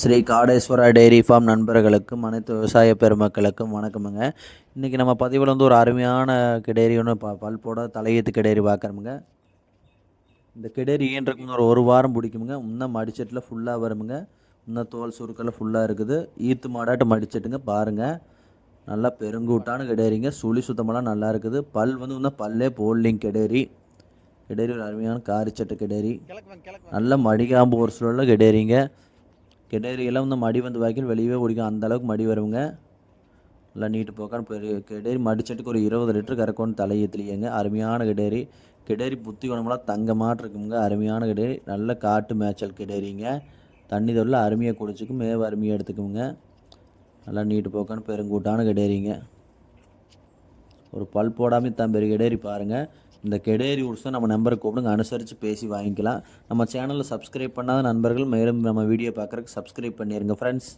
Sri Kadeswara dairy farm நண்பர்களுக்கும் அனைத்து விவசாய பெருமக்களுக்கும் வணக்கமுங்க. இன்றைக்கி நம்ம பதிவில் வந்து ஒரு அருமையான கிடேரி ஒன்று ப பல்போட தலையீத்து கிடேரி பார்க்குறோமுங்க இந்த கிடேரி ஈன்றதுக்கு ஒரு ஒரு வாரம் பிடிக்குமுங்க. இன்னும் மடிச்சட்டில் ஃபுல்லாக வருமுங்க. இன்னும் தோல் சுருக்கெல்லாம் ஃபுல்லாக இருக்குது. ஈத்து மாடாட்டு மடிச்சட்டுங்க பாருங்கள் நல்லா பெருங்கூட்டான கிடேரிங்க. சுழி சுத்தமெல்லாம் நல்லா இருக்குது. பல் வந்து இன்னும் பல்லே போடலிங்க கிடேரி. கிடேரி ஒரு அருமையான காரிச்சட்டை கிடேரி. நல்ல மடிகாம்பு ஒரு சுழல கிடேரிங்க. கிடேரியெல்லாம் வந்து மடி வந்து வாய்க்கால் வெளியவே பிடிக்கும் அந்த அளவுக்கு மடி வருவங்க நல்லா நீட்டு போக்கான்னு பெரிய கெடேரி மடிச்சட்டுக்கு ஒரு இருபது லிட்டர் கறக்கணும் தலையத்துலேயேங்க அருமையான கெடேரி கெடேரி புத்தி குணமெல்லாம் தங்கமாட்டு இருக்குங்க. அருமையான கிடேரி நல்ல காட்டு மேய்ச்சல் கெடேரிங்க தண்ணி தொழில் அருமையாக குடிச்சிக்கும். மேவ அருமையாக எடுத்துக்குங்க நல்லா நீட்டு போக்கான்னு பெருங்கூட்டான கெடேரிங்க ஒரு பல் போடாமல் தான் பெரிய கிடேரி பாருங்கள் இந்த கெடேரி உட்ஸை நம்ம நம்பருக்கு கூப்பிடுங்க. அனுசரித்து பேசி வாங்கிக்கலாம். நம்ம சேனலில் சப்ஸ்கிரைப் பண்ணாத நண்பர்கள் மேலும் நம்ம வீடியோ பார்க்குறதுக்கு சப்ஸ்கிரைப் பண்ணிடுங்க ஃப்ரெண்ட்ஸ்